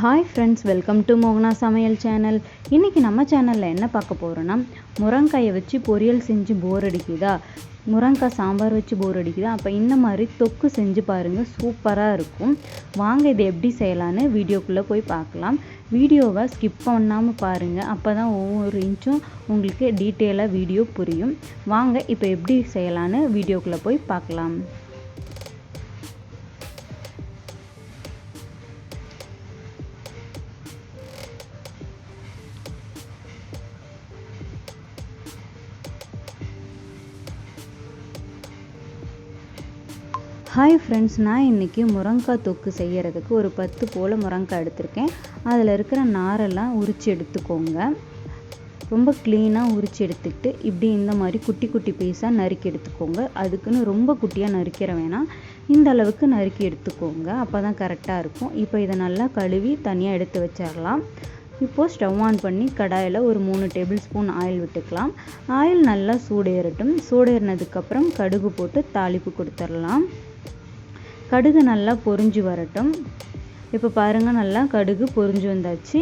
Hi friends welcome to மோகனா சமையல் channel இன்றைக்கி நம்ம சேனலில் என்ன பார்க்க போகிறோன்னா முருங்காயை வச்சு பொரியல் செஞ்சு போர் அடிக்குதா? முருங்காய் சாம்பார் வச்சு போர் அடிக்குதா? அப்போ இந்த மாதிரி தொக்கு செஞ்சு பாருங்கள் சூப்பராக இருக்கும். வாங்க இதை எப்படி செய்யலான்னு வீடியோக்குள்ளே போய் பார்க்கலாம். வீடியோவை ஸ்கிப் பண்ணாமல் பாருங்கள் அப்போ தான் ஒவ்வொரு இன்ச்சும் உங்களுக்கு டீட்டெயிலாக வீடியோ புரியும். வாங்க இப்போ எப்படி செய்யலான்னு வீடியோக்குள்ளே போய் பார்க்கலாம். ஹாய் ஃப்ரெண்ட்ஸ் நான் இன்றைக்கி முருங்காய் தொக்கு செய்கிறதுக்கு ஒரு பத்து போல் முருங்காய் எடுத்திருக்கேன். அதில் இருக்கிற நாரெல்லாம் உரித்து எடுத்துக்கோங்க. ரொம்ப க்ளீனாக உரித்து எடுத்துக்கிட்டு இப்படி இந்த மாதிரி குட்டி குட்டி பீஸாக நறுக்கி எடுத்துக்கோங்க. அதுக்குன்னு ரொம்ப குட்டியாக நறுக்கிற வேணாம். இந்த அளவுக்கு நறுக்கி எடுத்துக்கோங்க. அப்போ தான் கரெக்டாக இருக்கும். இப்போ இதை நல்லா கழுவி தனியாக எடுத்து வச்சிடலாம் இப்போது ஸ்டவ் ஆன் பண்ணி கடாயில் ஒரு மூணு டேபிள் ஸ்பூன் ஆயில் விட்டுக்கலாம். ஆயில் நல்லா சூடேறட்டும். சூடேறினதுக்கப்புறம் கடுகு போட்டு தாளிப்பு கொடுத்துடலாம் கடுகு நல்லா பொரிஞ்சு வரட்டும். இப்போ பாருங்கள் நல்லா கடுகு பொரிஞ்சு வந்தாச்சு.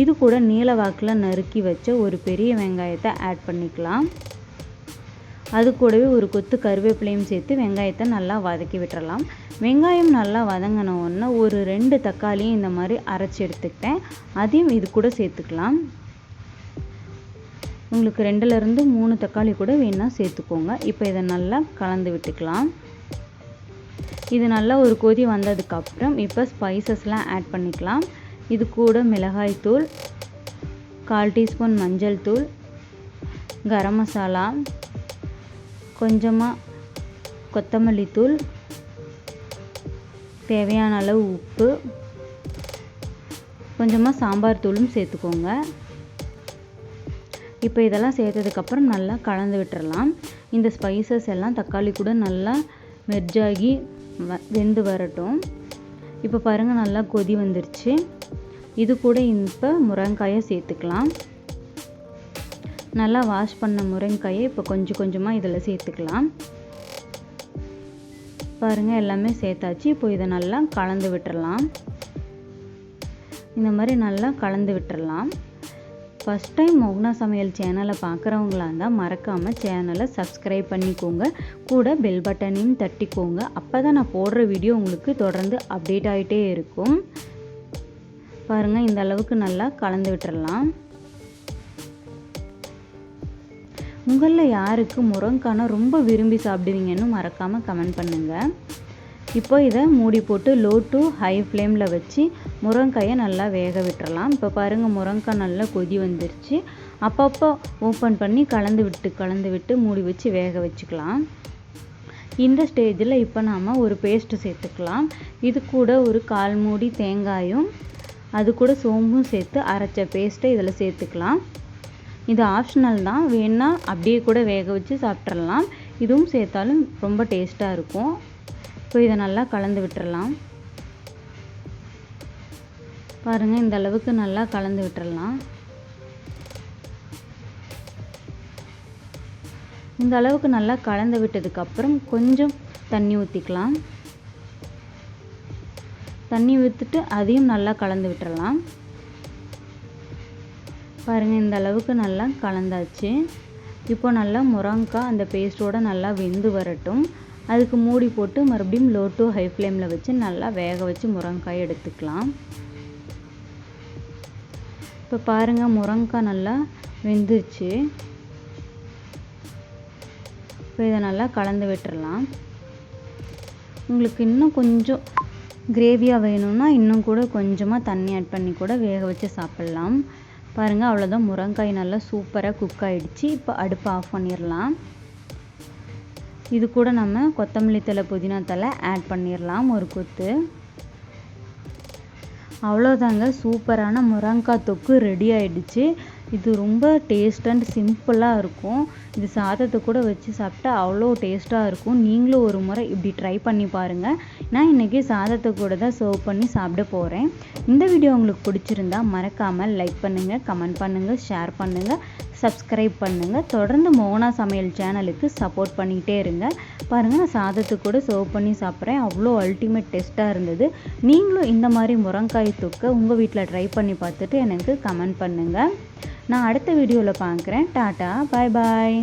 இது கூட நீல வாக்கில் நறுக்கி வச்ச ஒரு பெரிய வெங்காயத்தை ஆட் பண்ணிக்கலாம். அது கூடவே ஒரு கொத்து கருவேப்பிலையும் சேர்த்து வெங்காயத்தை நல்லா வதக்கி விட்டுறலாம். வெங்காயம் நல்லா வதங்கின ஒரு ரெண்டு தக்காளியும் இந்த மாதிரி அரைச்சி எடுத்துக்கிட்டேன். அதையும் இது கூட சேர்த்துக்கலாம். உங்களுக்கு ரெண்டுலேருந்து மூணு தக்காளி கூட வேணால் சேர்த்துக்கோங்க. இப்போ இதை நல்லா கலந்து விட்டுக்கலாம். இது நல்லா ஒரு கொதி வந்ததுக்கப்புறம் இப்போ ஸ்பைசஸ்லாம் ஆட் பண்ணிக்கலாம். இது கூட மிளகாய் தூள் கால் டீஸ்பூன் மஞ்சள் தூள் கரம் மசாலா கொஞ்சமாக கொத்தமல்லி தூள் தேவையான அளவு உப்பு கொஞ்சமாக சாம்பார் தூளும் சேர்த்துக்கோங்க. இப்போ இதெல்லாம் சேர்த்ததுக்கப்புறம் நல்லா கலந்து விட்டுறலாம். இந்த ஸ்பைசஸ் எல்லாம் தக்காளி கூட நல்லா மெர்ஜாகி வ வெந்து வரட்டும். இப்போ பாருங்கள் நல்லா கொதி வந்துருச்சு. இது கூட இப்போ முருங்காயை சேர்த்துக்கலாம். நல்லா வாஷ் பண்ண முருங்காயை இப்போ கொஞ்சம் கொஞ்சமாக இதில் சேர்த்துக்கலாம். பாருங்கள் எல்லாமே சேர்த்தாச்சு. இப்போ இதை நல்லா கலந்து விட்டுறலாம். இந்த மாதிரி நல்லா கலந்து விட்டுறலாம். ஃபஸ்ட் டைம் மோகனா சமையல் சேனலை பார்க்குறவங்களா இருந்தால் மறக்காமல் சேனலை சப்ஸ்கிரைப் பண்ணிக்கோங்க. கூட பெல் பட்டனையும் தட்டிக்கோங்க. அப்போ தான் நான் போடுற வீடியோ உங்களுக்கு தொடர்ந்து அப்டேட் ஆகிட்டே இருக்கும். பாருங்கள் இந்த அளவுக்கு நல்லா கலந்து விட்டுறலாம். உங்களில் யாருக்கு முருங்கானா ரொம்ப விரும்பி சாப்பிடுவீங்கன்னு மறக்காமல் கமெண்ட் பண்ணுங்கள் இப்போ இதை மூடி போட்டு லோ டு ஹை ஃப்ளேமில் வச்சு முருங்காயை நல்லா வேக விட்டுறலாம். இப்போ பாருங்கள் முருங்காய் நல்லா கொதி வந்துருச்சு. அப்பப்போ ஓப்பன் பண்ணி கலந்து விட்டு கலந்து விட்டு மூடி வச்சு வேக வச்சுக்கலாம். இந்த ஸ்டேஜில் இப்போ நாம் ஒரு பேஸ்ட்டு சேர்த்துக்கலாம். இது கூட ஒரு கால் மூடி தேங்காயும் அது கூட சோம்பும் சேர்த்து அரைச்ச பேஸ்ட்டை இதில் சேர்த்துக்கலாம். இது ஆப்ஷனல் தான். வேணால் அப்படியே கூட வேக வச்சு சாப்பிட்றலாம் இதுவும் சேர்த்தாலும் ரொம்ப டேஸ்ட்டாக இருக்கும். ஸோ இதை நல்லா கலந்து விட்டுறலாம். பாருங்கள் இந்த அளவுக்கு நல்லா கலந்து விட்டுறலாம். இந்த அளவுக்கு நல்லா கலந்து விட்டதுக்கப்புறம் கொஞ்சம் தண்ணி ஊற்றிக்கலாம் தண்ணி ஊற்றிட்டு அதையும் நல்லா கலந்து விட்டுறலாம். பாருங்கள் இந்த அளவுக்கு நல்லா கலந்தாச்சு. இப்போ நல்லா முரங்காய் அந்த பேஸ்ட்டோடு நல்லா வெந்து வரட்டும். அதுக்கு மூடி போட்டு மறுபடியும் லோ டு ஹை ஃப்ளேமில் வச்சு நல்லா வேக வச்சு முருங்காய் எடுத்துக்கலாம். இப்போ பாருங்கள் முருங்காய் நல்லா வெந்துருச்சு இப்போ இதை நல்லா கலந்து விட்டுறலாம். உங்களுக்கு இன்னும் கொஞ்சம் கிரேவியாக வேணும்னா இன்னும் கூட கொஞ்சமாக தண்ணி ஆட் பண்ணி கூட வேக வச்சு சாப்பிட்லாம். பாருங்கள் அவ்வளோதான் முருங்காய் நல்லா சூப்பராக குக் ஆகிடுச்சு இப்போ அடுப்பு ஆஃப் பண்ணிடலாம். இது கூட நம்ம கொத்தமல்லி தலை புதினா தலை ஆட் பண்ணிடலாம் ஒரு கொத்து. அவ்வளோதாங்க சூப்பரான முருங்காய் தொக்கு ரெடி ஆயிடுச்சு. இது ரொம்ப டேஸ்ட் அண்ட் சிம்பிளாக இருக்கும். இது சாதத்தை கூட வச்சு சாப்பிட்டா அவ்வளோ டேஸ்ட்டாக இருக்கும். நீங்களும் ஒரு முறை இப்படி ட்ரை பண்ணி பாருங்கள் நான் இன்றைக்கி சாதத்தை கூட தான் சர்வ் பண்ணி சாப்பிட போகிறேன் இந்த வீடியோ உங்களுக்கு பிடிச்சிருந்தா மறக்காமல் லைக் பண்ணுங்கள் கமெண்ட் பண்ணுங்கள் ஷேர் பண்ணுங்கள் சப்ஸ்கிரைப் பண்ணுங்கள் தொடர்ந்து மோனா சமையல் சேனலுக்கு சப்போர்ட் பண்ணிகிட்டே இருங்க. பாருங்கள் நான் சாதத்துக்கு கூட சர்வ் பண்ணி சாப்பிட்றேன். அவ்வளோ அல்டிமேட் டேஸ்ட்டாக இருந்தது. நீங்களும் இந்த மாதிரி முருங்காய் தொக்கை உங்கள் வீட்டில் ட்ரை பண்ணி பார்த்துட்டு எனக்கு கமெண்ட் பண்ணுங்கள் நான் அடுத்த வீடியோவில் பார்க்குறேன் டாட்டா. பாய் பாய்